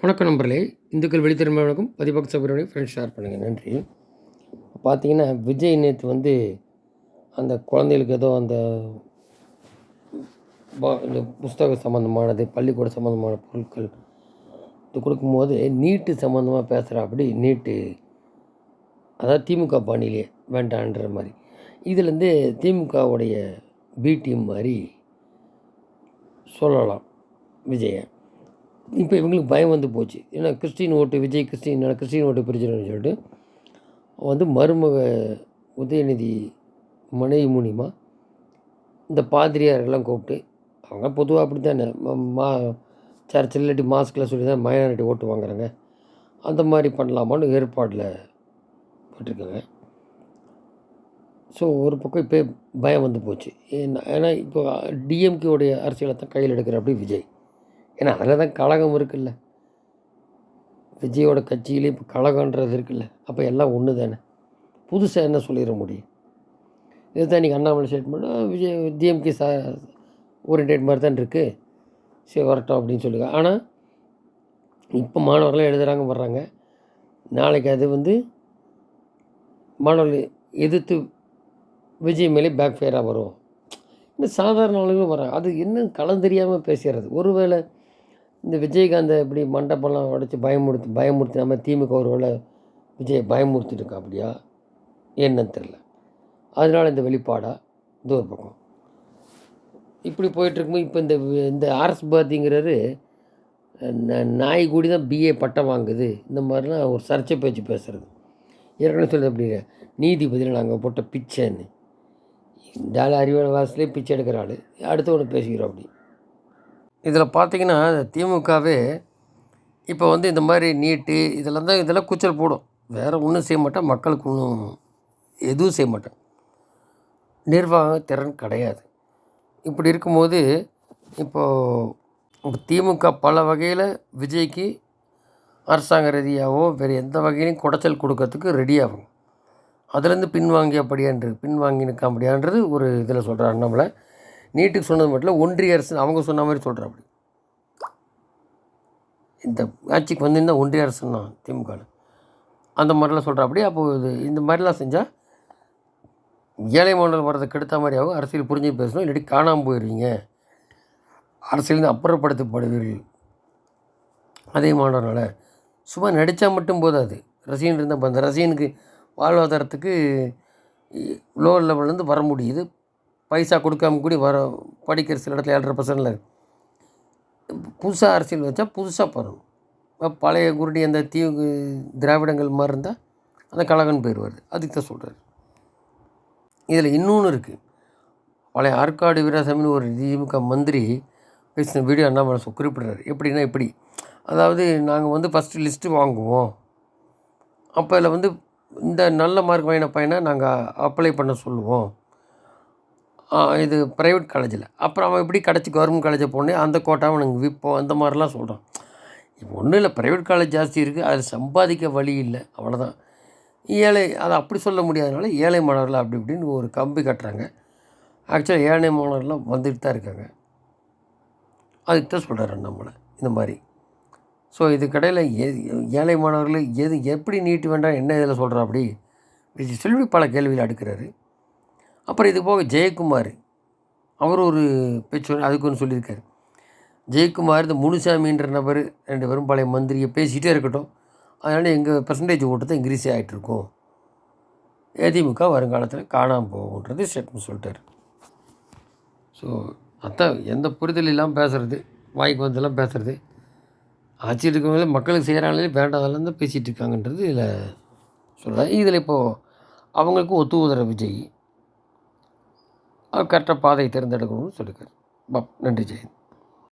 வணக்கம் நண்பர்களே. இந்துக்கள் வெளித்திறமை வணக்கம் பதிபக்த சபரியோட ஃப்ரெண்ட்ஸ் ஷேர் பண்ணுங்கள் நன்றி. பார்த்தீங்கன்னா விஜய் நேற்று வந்து அந்த குழந்தைகளுக்கு ஏதோ அந்த பா- இந்த புஸ்தக சம்மந்தமானது பள்ளிக்கூட சம்மந்தமான பொருட்கள் இது கொடுக்கும்போது நீட்டு சம்மந்தமாக பேசுகிற அப்படி நீட்டு அதாவது திமுக பாணியிலே வேண்டான்ற மாதிரி. இதுலேருந்து திமுகவுடைய பி டீம் மாதிரி சொல்லலாம் விஜயை. இப்போ இவங்களுக்கு பயம் வந்து போச்சு. ஏன்னா கிறிஸ்டின் ஓட்டு விஜய் கிறிஸ்டின் கிறிஸ்டின் ஓட்டு பிரிச்சிடணும்னு சொல்லிட்டு வந்து மருமக உதயநிதி மனைவி மூலிமா இந்த பாதிரியாரெல்லாம் கூப்பிட்டு அவங்க பொதுவாக அப்படி தானே மா சர்ச்சில் இல்லாட்டி மாஸ்கில் சொல்லி தான் மைனாரிட்டி ஓட்டு வாங்குறாங்க. அந்த மாதிரி பண்ணலாமான்னு ஏற்பாடில் போட்டிருக்காங்க. ஸோ ஒரு பக்கம் இப்போ பயம் வந்து போச்சு. ஏன்னா ஏன்னா இப்போ டிஎம்கேவுடைய அரசியலை தான் கையில் எடுக்கிற அப்படி விஜய். ஏன்னா அதில் தான் கழகம் இருக்குல்ல. விஜயோட கட்சியிலே இப்போ கழகன்றது இருக்குல்ல. அப்போ எல்லாம் ஒன்று தானே. புதுசாக என்ன சொல்லிட முடியும்? இதுதான் இன்றைக்கி அண்ணாமலை ஸ்டேட்மெண்ட் விஜய் டிஎம்கே சா ஓரியன்டேட் மாதிரி தான் இருக்குது சரி வரட்டும் அப்படின்னு சொல்லுங்க. ஆனால் இப்போ மாணவர்கள்லாம் எழுதுகிறாங்க வர்றாங்க. நாளைக்கு அது வந்து மாணவர்கள் எதிர்த்து விஜய் மேலே பேக் ஃபேராக வரும். இந்த சாதாரண ஆளுங்களும் வராங்க அது இன்னும் களம் தெரியாமல் பேசுகிறது ஒருவேளை இந்த விஜயகாந்தை இப்படி மண்டபம்லாம் உடச்சி பயமுறுத்தி பயமுறுத்தாம திமுக ஒருவேளை விஜயை பயமுறுத்திட்டு இருக்கா அப்படியா? என்னன்னு தெரில அதனால் இந்த வெளிப்பாடாக இது ஒரு பக்கம். இப்படி போயிட்டுருக்கும்போது இப்போ இந்த இந்த ஆர்எஸ் பாரதிங்கிறாரு ந- நாய் கூடி தான் பிஏ பட்டம் வாங்குது. இந்த மாதிரிலாம் ஒரு சர்ச்சை பேச்சு பேசுகிறது ஏற்கனவே சொல்லுது அப்படி நீதிபதியில் நாங்கள் போட்ட பிச்சைன்னு. இந்த ஆள் அறிவாள வாசலே பிச்சை எடுக்கிற ஆள். அடுத்து ஒன்று பேசிக்கிறோம் அப்படி. இதில் பார்த்தீங்கன்னா திமுகவே இப்போ வந்து இந்த மாதிரி நீட்டு இதெல்லாம் தான் இதெல்லாம் கூச்சல் போடும். வேறு ஒன்றும் செய்ய மாட்டேன் மக்களுக்கு ஒன்றும் எதுவும் செய்ய மாட்டேன். நிர்வாக திறன் கிடையாது. இப்படி இருக்கும்போது இப்போது திமுக பல வகையில் விஜய்க்கு அரசாங்க ரீதியாகவோ வேறு எந்த வகையிலையும் குடைச்சல் கொடுக்கறதுக்கு ரெடி ஆகும். அதுலேருந்து பின்வாங்கியபடியான்றது பின்வாங்கினுக்காம்படியான்றது ஒரு இதில் சொல்கிறார் நம்மளை. நீட்டுக்கு சொன்னது மட்டும் இல்லை ஒன்றிய அரசு அவங்க சொன்ன மாதிரி சொல்கிறா அப்படி. இந்த ஆட்சிக்கு வந்திருந்தால் ஒன்றிய அரசுன்னா தான் அந்த மாதிரிலாம் சொல்கிறா அப்படி. அப்போது இது இந்த மாதிரிலாம் செஞ்சால் ஏழை மாநிலம் வர்றதை கெடுத்த மாதிரி ஆகும் அரசியல் புரிஞ்சு பேசணும். இல்லாட்டி காணாமல் போயிடுவீங்க அரசியலேருந்து அப்புறப்படுத்தப்படுவீர்கள். அதே மாணவனால் சும்மா நடித்தா மட்டும் போதாது. ரசிகன் இருந்தால் இப்போ அந்த ரசிகனுக்கு வாழ்வாதாரத்துக்கு லோ லெவல்லேருந்து வர முடியுது. பைசா கொடுக்காம கூடி வர படிக்கிற சில இடத்துல ஏழரை பர்சன்டில் புதுசாக அரசியல் வச்சா புதுசாக பண்ணணும் பழைய குருடி அந்த தீ திராவிடங்கள் மாதிரி இருந்தால் அந்த கழகன் போயிடுவார் அதுக்கு தான் சொல்கிறார் இதில் இன்னொன்று இருக்குது பழைய ஆற்காடு வீராசாமின்னு ஒரு திமுக மந்திரி பேசின வீடியோ அண்ணாமலை சொ- குறிப்பிடுறாரு. எப்படின்னா எப்படி அதாவது நாங்கள் வந்து ஃபஸ்ட்டு லிஸ்ட்டு வாங்குவோம். அப்போ இதில் வந்து இந்த நல்ல மார்க் வாங்கின பையனை நாங்கள் அப்ளை பண்ண சொல்லுவோம். இது ப்ரைவேட் காலேஜில் அப்புறம் அவன் எப்படி கிடச்சி கவர்மெண்ட் காலேஜை போனே அந்த கோட்டாவை நாங்கள் விற்போம் அந்த மாதிரிலாம் சொல்கிறான் இப்போ ஒன்றும் இல்லை ப்ரைவேட் காலேஜ் ஜாஸ்தி இருக்குது அது சம்பாதிக்க வழி இல்லை அவ்வளோதான் ஏழை அதை அப்படி சொல்ல முடியாதனால ஏழை மாணவர்கள் அப்படி இப்படின்னு ஒரு கம்பி கட்டுறாங்க. ஆக்சுவலாக ஏழை மாணவர்கள்லாம் வந்துட்டு தான் இருக்காங்க. அதுக்கு தான் சொல்கிறாரு நம்மளை இந்த மாதிரி. ஸோ இதுக்கடையில் எ ஏழை மாணவர்கள் எது எப்படி நீட்டு வேண்டாம் என்ன இதில் சொல்கிறா அப்படி விஜய் செல்வி பல கேள்வியில் அடுக்கிறாரு. அப்புறம் இது போக ஜெயக்குமார். அவர் ஒரு பேச்சு அதுக்கு ஒன்று சொல்லியிருக்காரு. ஜெயக்குமார் இந்த முனுசாமின்ற நபர் ரெண்டு பேரும் பழைய மந்திரியை பேசிகிட்டே இருக்கட்டும். அதனால் எங்கள் பர்சன்டேஜ் ஓட்டத்தை தான் இன்க்ரீஸ் ஆகிட்டு இருக்கும் வருங்காலத்தில் காணாமல் போகுன்றது ஸ்டேட்மெண்ட் சொல்லிட்டார். ஸோ அதான் எந்த புரிதல் இல்லாமல் பேசுகிறது வாய்க்கு வந்தெல்லாம் பேசுகிறது ஆட்சி இருக்கவங்களே மக்களுக்கு செய்கிறாங்களே வேண்டாதெல்லாம் தான் பேசிகிட்டு இருக்காங்கன்றது இதில் சொல்கிறேன் இதில் இப்போது அவங்களுக்கும் ஒத்து உதர விஜய் கரெக்டாக பாதையை தேர்ந்தெடுக்கணும்னு சொல்லியிருக்காரு. பப் நன்றி ஜெயந்த்.